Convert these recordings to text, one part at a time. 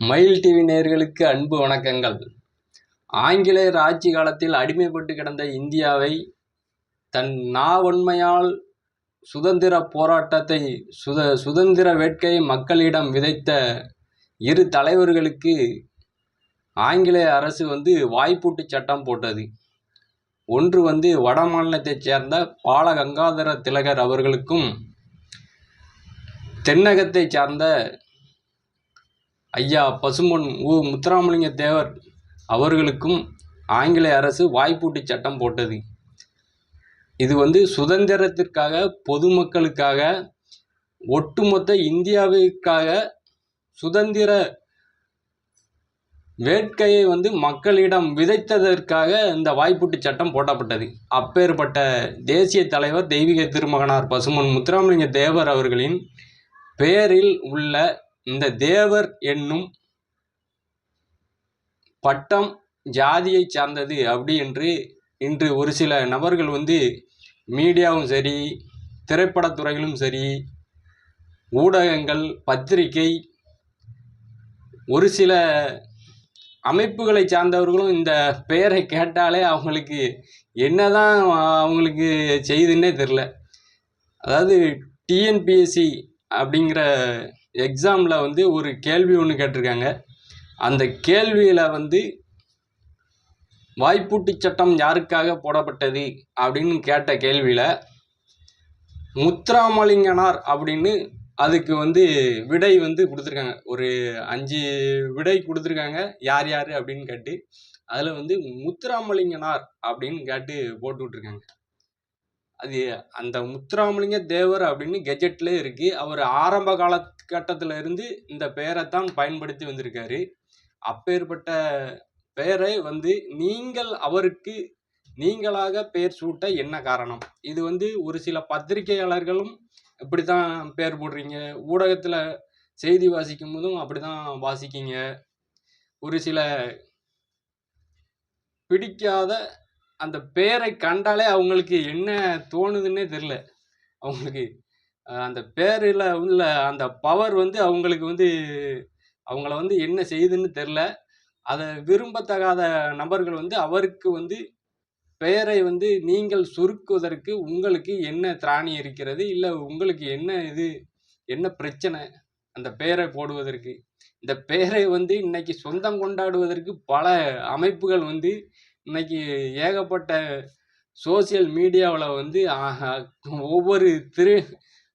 மயில் டிவி நேர்களுக்கு அன்பு வணக்கங்கள். ஆங்கிலேயர் ஆட்சி காலத்தில் அடிமைப்பட்டு கிடந்த இந்தியாவை தன் நாவன்மையால் சுதந்திர போராட்டத்தை சுத சுதந்திர வேட்கையை மக்களிடம் விதைத்த இரு தலைவர்களுக்கு ஆங்கிலேய அரசு வந்து வாய்ப்பூட்டு சட்டம் போட்டது. ஒன்று வந்து வட மாநிலத்தைச் சேர்ந்த பாலகங்காதர திலகர் அவர்களுக்கும் தென்னகத்தைச் சார்ந்த ஐயா பசும்பொன் உ. முத்துராமலிங்க தேவர் அவர்களுக்கும் ஆங்கில அரசு வாய்ப்பூட்டி சட்டம் போட்டது. இது வந்து சுதந்திரத்திற்காக பொதுமக்களுக்காக ஒட்டுமொத்த இந்தியாவிற்காக சுதந்திர வேட்கையை வந்து மக்களிடம் விதைத்ததற்காக இந்த வாய்ப்பூட்டு சட்டம் போடப்பட்டது அப்பேற்பட்ட தேசிய தலைவர் தெய்வீக திருமகனார் பசுமன் முத்துராமலிங்க தேவர் அவர்களின் பெயரில் உள்ள இந்த தேவர் என்னும் பட்டம் ஜாதியை சார்ந்தது அப்படி என்று இன்று ஒரு சில நபர்கள் வந்து மீடியாவும் சரி திரைப்படத்துறைகளும் சரி ஊடகங்கள் பத்திரிகை ஒரு சில அமைப்புகளை சார்ந்தவர்களும் இந்த பெயரை கேட்டாலே அவங்களுக்கு என்னதான் அவங்களுக்கு செய்துன்னே தெரில அதாவது டிஎன்பிஎஸ்சி அப்படிங்கிற எக்ஸாமில் வந்து ஒரு கேள்வி ஒன்று கேட்டிருக்காங்க. அந்த கேள்வியில் வந்து வாய்ப்பூட்டு சட்டம் யாருக்காக போடப்பட்டது அப்படின்னு கேட்ட கேள்வியில் முத்துராமலிங்கனார் அப்படின்னு அதுக்கு வந்து விடை வந்து கொடுத்துருக்காங்க. ஒரு அஞ்சு விடை கொடுத்துருக்காங்க யார் யார் அப்படின்னு கேட்டு அதில் வந்து முத்துராமலிங்கனார் அப்படின்னு கேட்டு போட்டு விட்ருக்காங்க அது அந்த முத்துராமலிங்க தேவர் அப்படின்னு கெஜெட்ல இருக்குது அவர் ஆரம்ப காலகட்டத்தில் இருந்து இந்த பெயரைத்தான் பயன்படுத்தி வந்திருக்காரு. அப்பேற்பட்ட பெயரை வந்து நீங்கள் அவருக்கு நீங்களாக பெயர் சூட்ட என்ன காரணம்? இது வந்து ஒரு சில பத்திரிகையாளர்களும் இப்படி தான் பெயர் போடுறீங்க. ஊடகத்தில் செய்தி வாசிக்கும் போதும் அப்படி தான் வாசிக்கிங்க. ஒரு சில பிடிக்காத அந்த பேரை கண்டாலே அவங்களுக்கு என்ன தோணுதுன்னே தெரில அவங்களுக்கு அந்த பேரில் உள்ள அந்த பவர் வந்து அவங்களுக்கு வந்து அவங்கள வந்து என்ன செய்யுதுன்னு தெரில அதை விரும்பத்தகாத நபர்கள் வந்து அவருக்கு வந்து பெயரை வந்து நீங்கள் சுருக்குவதற்கு உங்களுக்கு என்ன திராணி இருக்கிறது? இல்லை உங்களுக்கு என்ன இது? என்ன பிரச்சனை? அந்த பெயரை போடுவதற்கு. இந்த பெயரை வந்து இன்னைக்கு சொந்தம் கொண்டாடுவதற்கு பல அமைப்புகள் வந்து இன்னைக்கு ஏகப்பட்ட சோசியல் மீடியாவில் வந்து ஒவ்வொரு திரு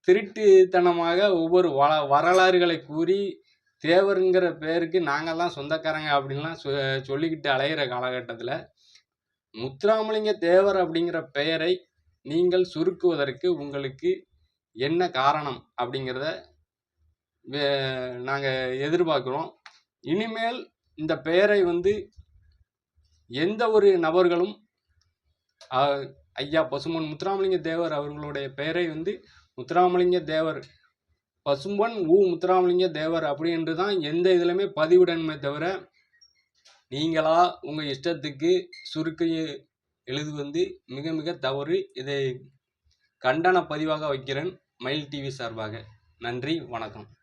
திருட்டுத்தனமாக ஒவ்வொரு வள வரலாறுகளை கூறி தேவருங்கிற பேருக்கு நாங்கள் தான் சொந்தக்காரங்க அப்படின்லாம் சொ சொல்லிக்கிட்டு அலைகிற காலகட்டத்தில் முத்துராமலிங்க தேவர் அப்படிங்கிற பெயரை நீங்கள் சுருக்குவதற்கு உங்களுக்கு என்ன காரணம் அப்படிங்கிறத நாங்கள் எதிர்பார்க்குறோம். இனிமேல் இந்த பெயரை வந்து எந்த ஒரு நபர்களும் ஐயா பசும்பொன் முத்துராமலிங்க தேவர் அவர்களுடைய பெயரை வந்து முத்துராமலிங்க தேவர் பசும்பன் ஊ முத்துராமலிங்க தேவர் அப்படி என்று தான் எந்த இதுலையுமே பதிவிடணுமே தவிர நீங்களா உங்கள் இஷ்டத்துக்கு சுருக்க எழுது வந்து மிக மிக தவறு இதை கண்டன பதிவாக வைக்கிறேன் மயில் டிவி சார்பாக. நன்றி வணக்கம்.